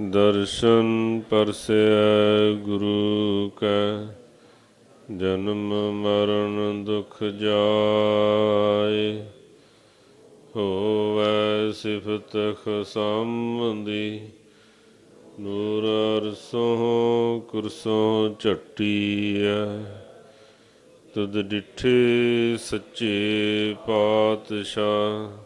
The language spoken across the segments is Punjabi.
ਦਰਸ਼ਨ ਪਰਸੈ ਗੁਰੂ ਕੈ, ਜਨਮ ਮਰਨ ਦੁਖ ਜਾਏ। ਹੋਵੈ ਸਿਫਤ ਖਸੰਦੀ ਨੂਰ ਅਰਸੋਂ ਕੁਰਸੋਂ ਝਟੀਐ। ਤੁਧ ਡਿਠੇ ਸੱਚੇ ਪਾਤਸ਼ਾਹ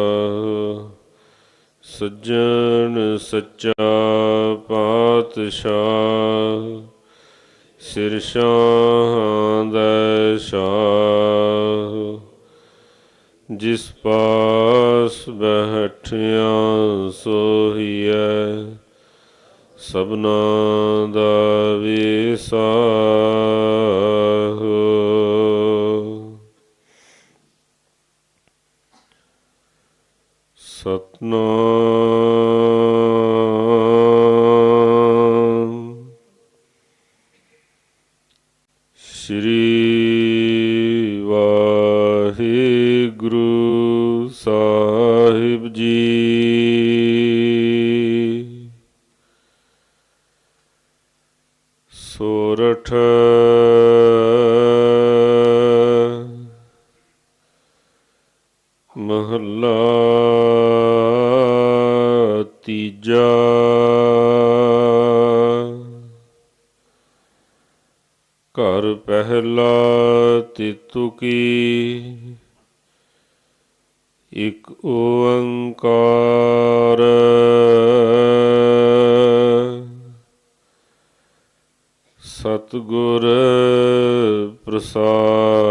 ਸੱਜਣ ਸੱਚਾ ਪਾਤਸ਼ਾਹ ਸਿਰ ਸ਼ਾਹ ਦਾ ਸ਼ਾਹ। ਜਿਸ ਪਾਸ ਬੈਠਿਆ ਸੋਹੀਐ ਸਭਨਾ ਦਾ ਵਿਸਾ ਸ਼੍ਰੀ ਵਾਹਿਗੁਰੂ ਸਾਹਿਬ ਜੀ। ਸੋਰਠ ਮਹੱਲਾ ਤੀਜਾ ਘਰ ਪਹਿਲਾ ਤਿਤੁ ਕੀ? ਇਕ ਓੰਕਾਰ। ਸਤਿਗੁਰ ਪ੍ਰਸਾਦ।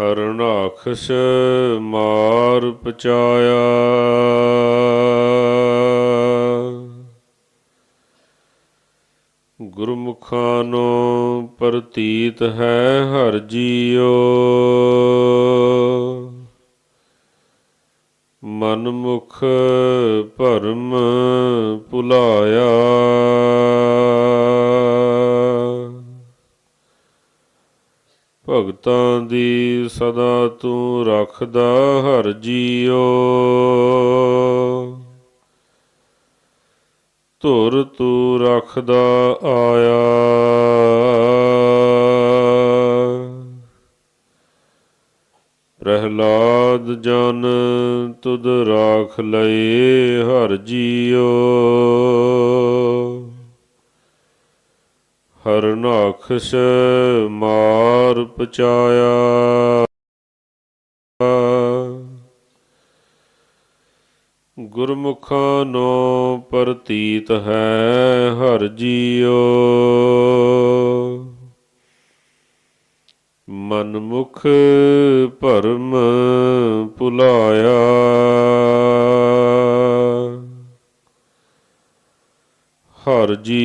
ਹਰਨਾਖਸ਼ ਮਾਰ ਪਚਾਇਆ। ਗੁਰਮੁਖਾਂ ਨੂੰ ਪ੍ਰਤੀਤ ਹੈ ਹਰ ਜੀਓ ਮਨਮੁਖ ਭਰਮ ਭੁਲਾਇਆ। ਭਗਤਾਂ ਦੀ ਸਦਾ ਤੂੰ ਰੱਖਦਾ ਹਰ ਜੀਓ। ਧੁਰ ਤੂੰ ਰੱਖਦਾ ਆਇਆ। ਪ੍ਰਹਲਾਦ ਜਨ ਤੁਧ ਰਾਖ ਲਏ ਹਰ ਜੀਓ। ਹਰਨਾਖਸ਼ ਮਾਰ ਪਚਾਇਆ। ਗੁਰਮੁਖਾਂ ਨੋ ਪ੍ਰਤੀਤ ਹੈ ਹਰ ਜੀਓ ਮਨਮੁਖ ਭਰਮ ਭੁਲਾਇਆ। ਹਰ ਜੀ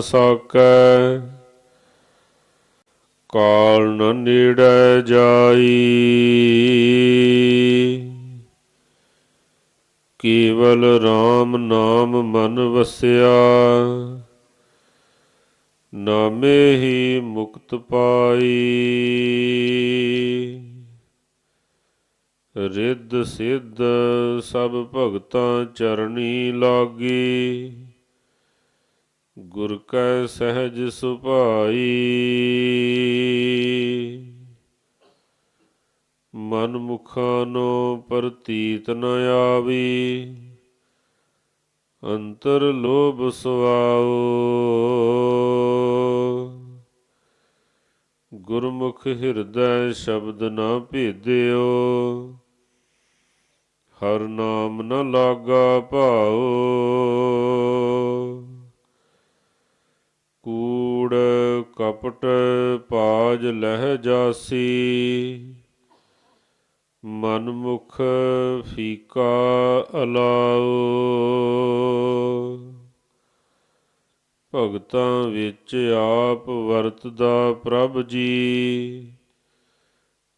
ਸਾਕੈ। ਕਾਲ ਨ ਨੇੜੇ ਜਾਈ। ਕੇਵਲ RAM ਨਾਮ ਮਨ ਵਸਿਆ। ਨਾਮੇ ਹੀ ਮੁਕਤ ਪਾਈ। ਰਿੱਧ ਸਿੱਧ ਸਭ ਭਗਤਾਂ ਚਰਣੀ ਲਾਗੀ। ਗੁਰ ਕੈ ਸਹਿਜ ਸੁਭਾਈ। ਮਨ ਮੁਖਾਂ ਨੂੰ ਪ੍ਰਤੀਤ ਨ ਆਵੀ। ਅੰਤਰ ਲੋਭ ਸੁਆਓ ਗੁਰਮੁਖ ਹਿਰਦੈ ਸ਼ਬਦ ਨਾ ਭੇਦਿਓ। ਹਰ ਨਾਮ ਨ ਲਾਗਾ ਭਾਓ ਕਪਟ ਪਾਜ ਲਹਿ ਜਾਸੀ ਮਨ ਮੁਖ ਫੀਕਾ ਅਲਾਓ ਭਗਤਾਂ ਵਿੱਚ ਆਪ ਵਰਤਦਾ ਪ੍ਰਭ ਜੀ,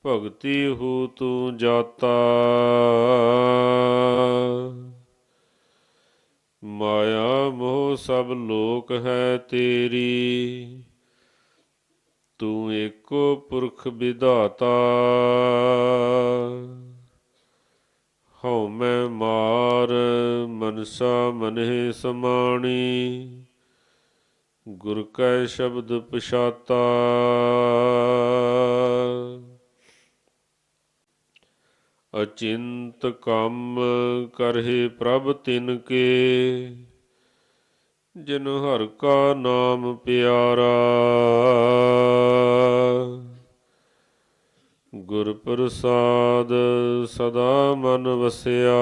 ਭਗਤੀ ਹੂ ਤੂੰ ਜਾਤਾ। ਮਾਇਆ ਮੋਹ ਸਭ ਲੋਕ ਹੈ ਤੇਰੀ ਤੂੰ ਏਕੋ ਪੁਰਖ ਵਿਧਾਤਾ ਹਉ ਮੈਂ ਮਾਰ, ਮਨਸਾ ਮਨਹਿ ਸਮਾਣੀ। ਗੁਰ ਕੈ ਸ਼ਬਦ ਪਛਾਤਾ। ਅਚਿੰਤ ਕੰਮ ਕਰਹਿ ਪ੍ਰਭ ਤਿਨ ਕੇ। ਜਿਨ ਹਰ ਕਾ ਨਾਮ ਪਿਆਰਾ। ਗੁਰ ਪ੍ਰਸਾਦ ਸਦਾ ਮਨ ਵਸਿਆ।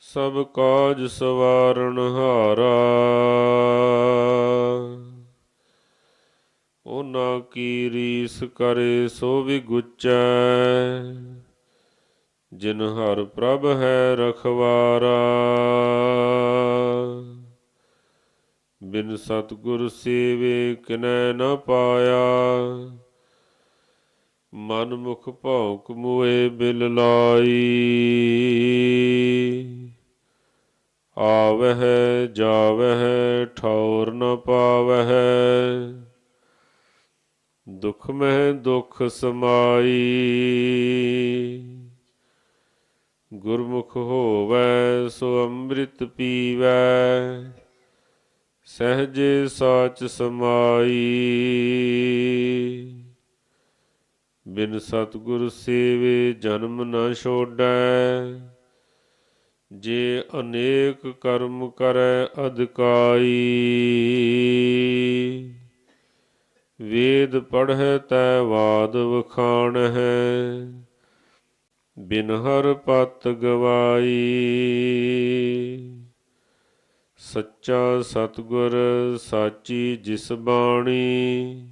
ਸਭ ਕਾਜ ਸਵਾਰਨ ਹਾਰਾ। ਉਹਨਾਂ ਕੀ ਰੀਸ ਕਰੇ ਸੋ ਵੀ ਗੁਚੈ ਜਿਨ ਹਰ ਪ੍ਰਭ ਹੈ ਰਖਵਾਰਾ। ਬਿਨ ਸਤਗੁਰ ਸੇਵੇ ਕਿਨੈ ਨ ਪਾਇਆ। ਮਨ ਮੁਖ ਭੌਂਕ ਮੂਏ ਬਿਲ ਲਾਈ ਆਵਹਿ ਜਾਵਹਿ ਠੌਰ ਨ ਪਾਵਹਿ ਦੁਖ ਮਹਿ ਦੁਖ ਸਮਾਈ ਗੁਰਮੁਖ ਹੋਵੈ ਸੋ ਅੰਮ੍ਰਿਤ ਪੀਵੈ ਸਹਜੇ ਸਾਚ ਸਮਾਈ ਬਿਨ ਸਤਗੁਰ ਸੇਵੇ ਜਨਮ ਨਾ ਛੋੜੈ। ਜੇ ਅਨੇਕ ਕਰਮ ਕਰੈ, ਅਧਿਕਾਈ। ਵੇਦ ਪੜ੍ਹੈ, ਤੈ ਵਾਦ ਵਖਾਣ ਹੈ ਬਿਨ ਹਰ ਪਤ ਗਵਾਈ। ਸੱਚਾ ਸਤਗੁਰ, ਸਾਚੀ ਜਿਸ ਬਾਣੀ।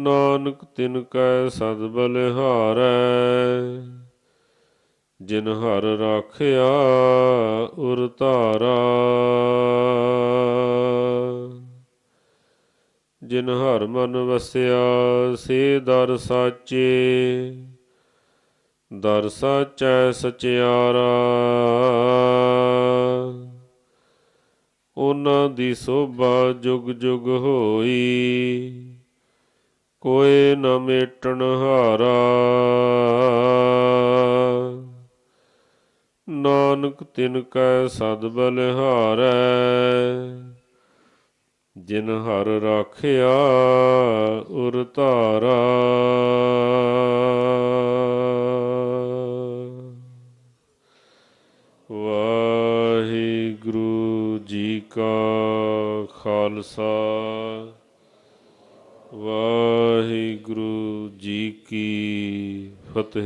ਨਾਨਕ ਤਿਨ ਕੈ ਸਦ ਬਲਿਹਾਰੈ, ਜਿਨ ਹਰ ਰਾਖਿਆ ਉਰ ਧਾਰਾ। ਜਿਨ ਹਰ ਮਨ ਵਸਿਆ ਸੇ ਦਰ ਸਾਚੇ, ਦਰ ਸਾਚੈ ਸਚਿਆਰਾ। ਉਹਨਾਂ ਦੀ ਸੋਭਾ ਜੁਗ ਜੁਗ ਹੋਈ ਕੋਏ ਨ ਮੇਟਣ ਹਾਰਾ। ਨਾਨਕ ਤਿਨ ਕੈ ਸਦ ਬਲਿਹਾਰੈ, ਜਿਨ ਹਰ ਰਾਖਿਆ ਉਰ ਧਾਰਾ। ਵਾਹਿਗੁਰੂ ਜੀ ਕਾ ਖਾਲਸਾ। ਫਤਿਹ